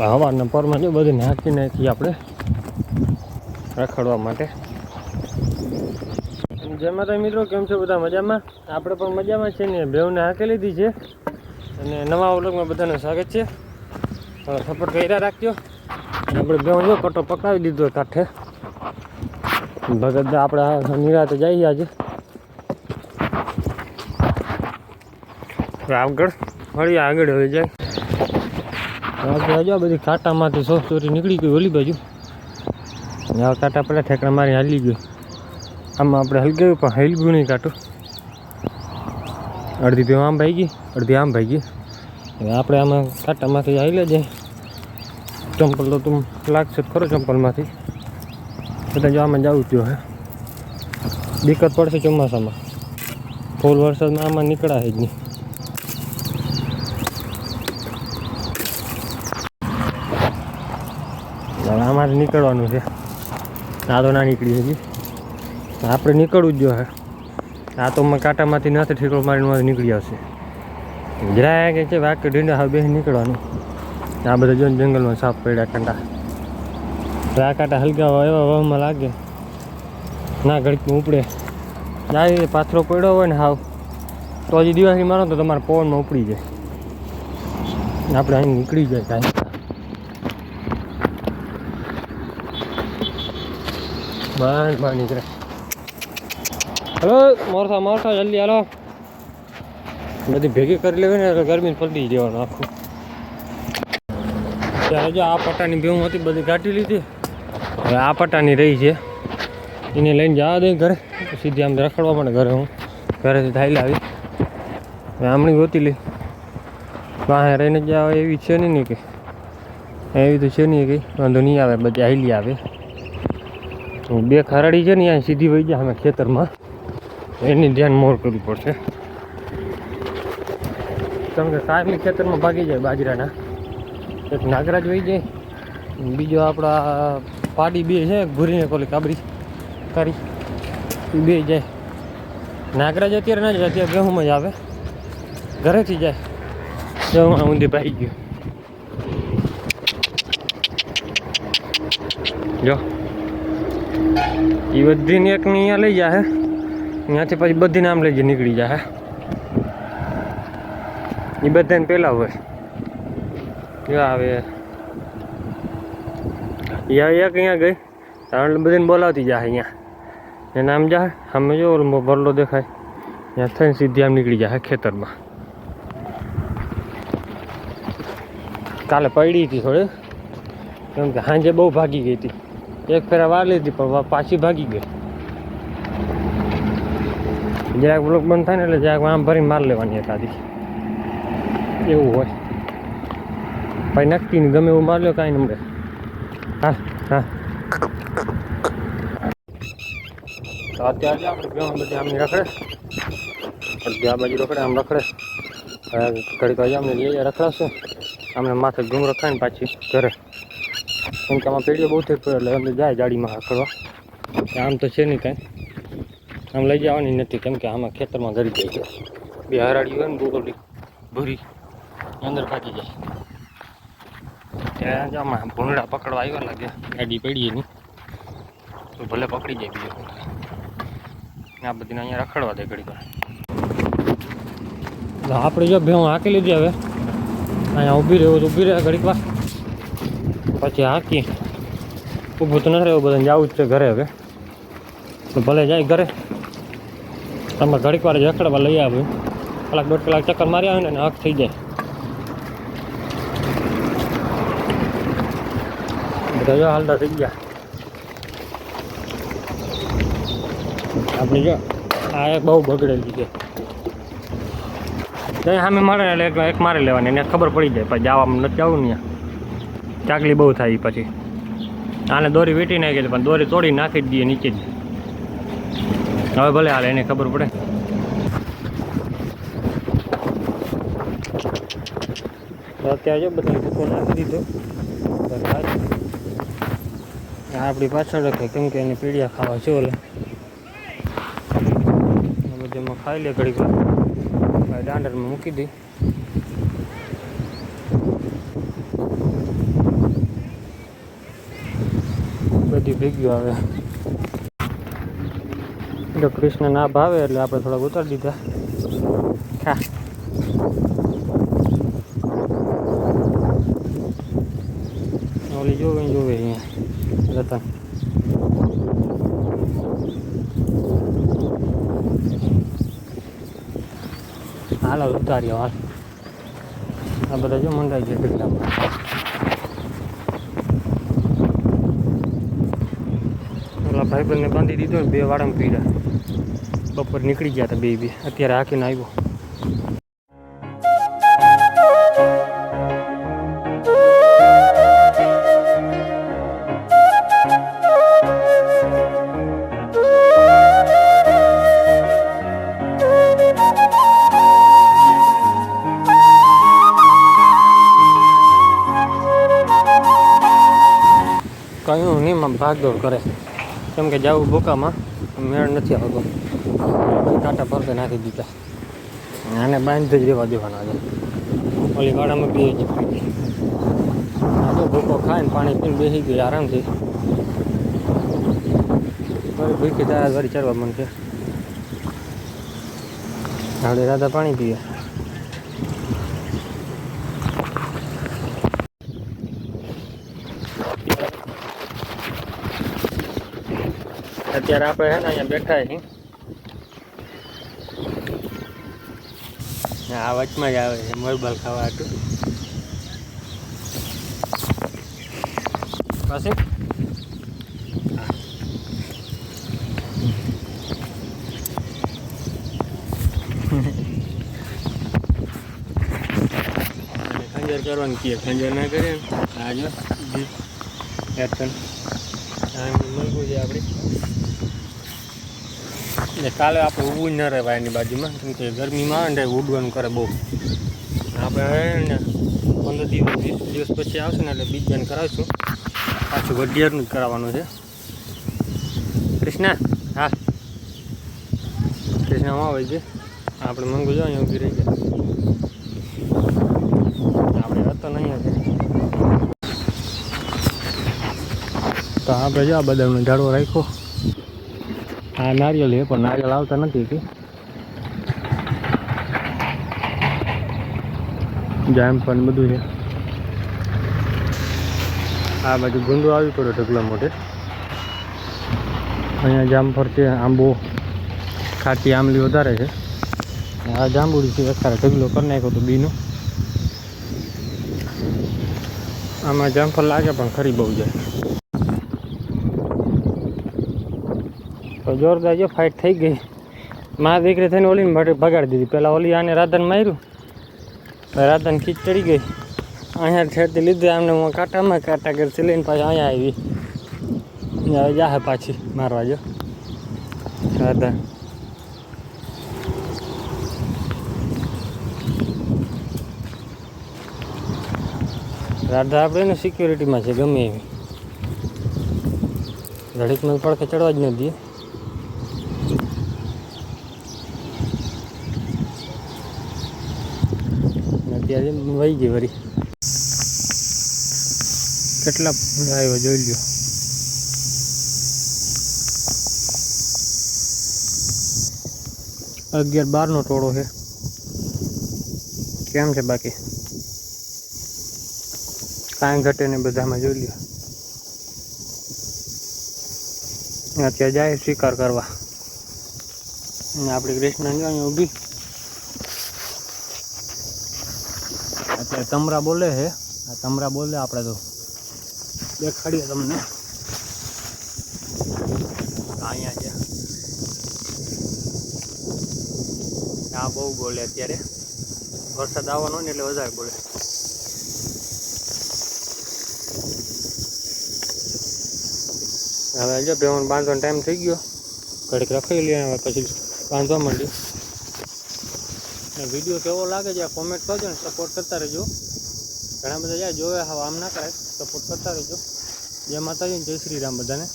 હવાના પરમાં જો બધું નાખી નાખીએ આપણે રખડવા માટે. જય માતા મિત્રો, કેમ છો બધા મજામાં? આપણે પણ મજામાં છે ને બેવને હાંકી લીધી છે. અને નવા વ્લોગમાં બધાનું સ્વાગત છે. સપોર્ટ કર્યા રાખજો. આપણે બેવ જો કટો પકડાવી દીધો કાંઠે. ભગત આપણે નિરાતે જઈએ આજે. આગળ, વળી આગળ હવે જાય. આપણે જો બધી કાંટામાંથી સો ચોરી નીકળી ગઈ ઓલી બાજુ. આ કાંટા પેલા ઠેકડા મારી હાલી ગયો. આમાં આપણે હલગાવ્યું પણ હલગ્યું નહીં કાંટું. અડધી ભેવ આમ ભાઈ ગઈ, અડધી આમ ભાઈ ગઈ. આપણે આમાં કાંટામાંથી હાલ્યા જાય ચંપલ તો તું લાગશે ખરો ચંપલમાંથી. બધા જો આમાં જવું થયું હે. દિક્કત પડશે ચોમાસામાં. ફૂલ વરસાદમાં આમાં નીકળાય જ નહીં. અમારે નીકળવાનું છે. આ તો ના નીકળી હજી. આપણે નીકળવું જ જો હે આ તો મેં કાંટામાંથી નથી ઠીકળો મારીને મારે નીકળી આવશે. જરાય કે છે વાક ઢીંડા હવે બે નીકળવાનું. આ બધા જો જંગલમાં સાફ પડ્યા કાંટા. આ કાંટા હલકા એવા વાવમાં લાગે. ના, ઘડીકમાં ઉપડે. જાય પાથરો પડ્યો હોય ને હાવ, તો હજી દિવાળી મારો તો તમારા પવનમાં ઉપડી જાય. આપણે અહીં નીકળી જાય કાંઈ. બસ બહાર નીકળે. હલો મોરસા મોરસા જલ્દી હાલો. બધી ભેગી કરી લેવી ને એટલે ગરમી પલટી જવાનું આખું. ત્યારે જો આ પટ્ટાની ભેવું હતી, બધી કાઢી લીધી. હવે આ પટ્ટાની રહી છે. એને લઈને જવા દઈ ઘરે. સીધી આમ રખડવા માટે ઘરે હું. ઘરેથી થાય લાવી. આમણી ગોતી લઈ. પાસે રહીને જ આવે એવી છે નહીં કે. એવી તો છે નહીં કંઈ વાંધો નહીં આવે, બધી હાઈલી આવે. બે ખરાડી છે ને અહીંયા સીધી વહી જાય અમે ખેતરમાં. એની ધ્યાન મોર કરવું પડશે. કેમ કે કાયમી ખેતરમાં ભાગી જાય બાજરાના. એક નાગરાજ વહી જાય. બીજો આપણા પાડી બે છે, ભૂરીને કોલી કાબરી. કરી બે જાય. નાગરાજ અત્યારે ના જાય, અત્યારે ગહુમાં જ આવે. ઘરેથી જાય. ગહુમાં ઊંધી ભાઈ ગયો. જો. એ બધીને એક ને અહીંયા લઈ જાય ત્યાંથી પછી બધીને આમ લઈ જાય નીકળી જાય એ બધાને પહેલાં હોય. જો આવે. યા એક અહીંયા ગઈ? એટલે બધાને બોલાવતી જાય અહીંયા. એને આમ જાય સામે જો ભરલો દેખાય. ત્યાં થઈને સીધી આમ નીકળી જાય ખેતરમાં. કાલે પડી હતી થોડી. કેમ કે સાંજે બહુ ભાગી ગઈ હતી. એક ફેરા વાર લીધી, પણ પાછી ભાગી ગઈ. જરાક બ્લોક બંધ થાય ને એટલે જરાક આમ ભરીને માર લેવાની એકાદી એવું હોય. ભાઈ નક્કી ગમે એવું માર લ્યો કાંઈ નંબર હા હા. તો અત્યારે આપણે બેમાં બધી રખડે. અડધી બાજુ રખડે, આમ રખડે. ઘડીક વાગે અમને લઈ જાય રખડાશે. અમને માથે ગુમ રખાય ને પાછી ઘરે. કેમ કે આમાં પેઢીઓ બહુ થઈ પડે એટલે અંદર જાય ગાડીમાં હાકડવા. આમ તો છે નહીં કાંઈ. આમ લઈ જવાની નથી કેમ કે આમાં ખેતરમાં ગરી જાય છે. બે હરાડી હોય ને બોલી ભૂરી અંદર ભાગી જાય. ત્યાં જ આમાં ભૂંડા પકડવા આવ્યા લાગે ગાડી પડી એની. તો ભલે પકડી જાય બીજો આ બધીને અહીંયા રખડવા દે ઘડી આપણે જો ભેવું હાંકી લીધી હવે. અહીંયા ઊભી રહ્યો તો ઊભી રહે ઘડીક વાર. પછી હાકી. ઊભું તો નથી રહેવું, બધાને જવું જ છે ઘરે હવે. તો ભલે જાય ઘરે. તમે ઘડીક વાર જ રખડવા લઈ આવ્યું કલાક, દોઢ કલાક ચક્કર મારી આવે ને હક થઈ જાય. બધા જો હાલતા થઈ ગયા. આપણે જો, આ એક બહુ બગડેલી છે. ત્યાં સામે મારે, એટલે એક મારી લેવાની, એને ખબર પડી જાય પછી જવામાં નથી જવું ને ચાકલી બહુ થાય પછી. આને દોરી વીટી નાખી પણ દોરી તોડી નાખી દઈએ નીચે જ. હવે ભલે હાલે, એને ખબર પડે. અત્યારે જો બધા ભૂકો નાખી દીધો. આપણી પાછળ રખે, કેમ કે એને પીડિયા ખાવા છે ઓલે. આ ખાઈ લે ઘડીક દાંડરમાં મૂકી દઈ બધી ભેગી આવે. એટલે કૃષ્ણ ના ભાવે એટલે આપણે થોડાક ઉતારી દીધા. ખા. ઓલી જોવે જોવે અહીંયા. રતન. હાલો, ઉતાર્યો હાલ. આ બધા જો મંડાઈ ગયા કેટલામાં. ભાઈબંધને બાંધી દીધો ને બે વાળામાં પીડા. બપોર નીકળી ગયા હતા બે બે. અત્યારે હાકીને આવ્યો. કયું નહીં ભાગદોડ કરે. કેમ કે જવું ભૂકામાં મેળ નથી આવતો. બધા કાંટા ફરકે નાખી દીધા. આને બાંધી જ રહેવા દેવાના છે. ઓલી વાડામાં બે જ આ તો ભૂકો ખાઈને પાણી પીને બેસી ગઈ આરામથી. વળી ભૂખી થાય વળી ચરવા મન છે આપણે રાધા પાણી પીએ અત્યારે આપણે છે ને અહીંયા બેઠા છીએ. આ વચમાં જ આવે છે મોરબાલ ખાવા હતું. પછી? ખંજર કરવાનું કીએ ખંજર ના કરે આજે મળવું છે આપણે ને કાલે આપણે ઊભું ન રહેવાય એની બાજુમાં, કેમ કે ગરમીમાં અને ઉડવાનું કરે બહુ. આપણે પંદર દિવસ, વીસ દિવસ પછી આવશે ને એટલે બીજ બેન કરાવીશું. પાછું વડિયારનું જ કરાવવાનું છે. કૃષ્ણા, હા. કૃષ્ણા માં આવે છે. આપણે મંગુ જો અહીંયા ઊભી રહી ગયા. આપણે હતો નહીં હશે તો આપણે જો આ બદામનો ઝાડવો રાખ્યો. આ નારિયેળ છે, પણ નારિયેળ આવતા નથી કે. જામ પણ બધું છે. આ બાજુ ગુંદો આવી પડ્યો ઢગલા મોટે અહીંયા જામફળ છે, આંબો. ખાટી આંબલી વધારે છે. આ જાંબુડી છે અત્યારે ઢગલો કરી નાખ્યો તો બીનો. આમાં જામફળ લાગે પણ ખરી બહુ જાય. તો જોરદાર જો ફાઇટ થઈ ગઈ. મા દીકરી થઈને ઓલીને ભગાડી દીધી. પહેલાં ઓલી આને રાધાને માર્યું. રાધન રાધાને ખીચ ચડી ગઈ. અહીંયા છેડતી લીધી, આમને હું કાંટામાં કાંટા કરતી લઈને પાછી અહીંયા આવી. હવે જાહે પાછી મારવા, જો. રાધા રાધા આપણે સિક્યોરિટીમાં છે, ગમે એવી. ઘડીકમાં પડખે ચડવા જ ન દઈએ અને અત્યારે વહી ગઈ વળી કેટલા ફૂલ જોઈ લ્યો. અગિયાર બારનો ટોળો છે. કેમ છે બાકી? કાંઈ ઘટે ને બધામાં જોઈ લ્યો. અત્યારે જાય, શિકાર કરવા. આપણી કૃષ્ણ અહીંયા ઊભી. અત્યારે તમરા બોલે છે. આ તમરા બોલે, આપણે તો દેખાડીએ તમને. અહીંયા છે. આ બહુ બોલે અત્યારે. વરસાદ આવવાનો ને એટલે વધારે બોલે. હવે જો બેવન બાંધવાનો ટાઈમ થઈ ગયો. ઘડીક રખાઈ લઈએ હવે પછી બાંધવા માંડી વીડિયો કેવો લાગે છે કોમેન્ટ કરજો ને સપોર્ટ કરતા રહેજો. ઘણા બધા જાય, જોવે, હવે આમ ના કરાય સપોર્ટ કરતા રહેજો. જય માતાજી જય શ્રી રામ બધાને.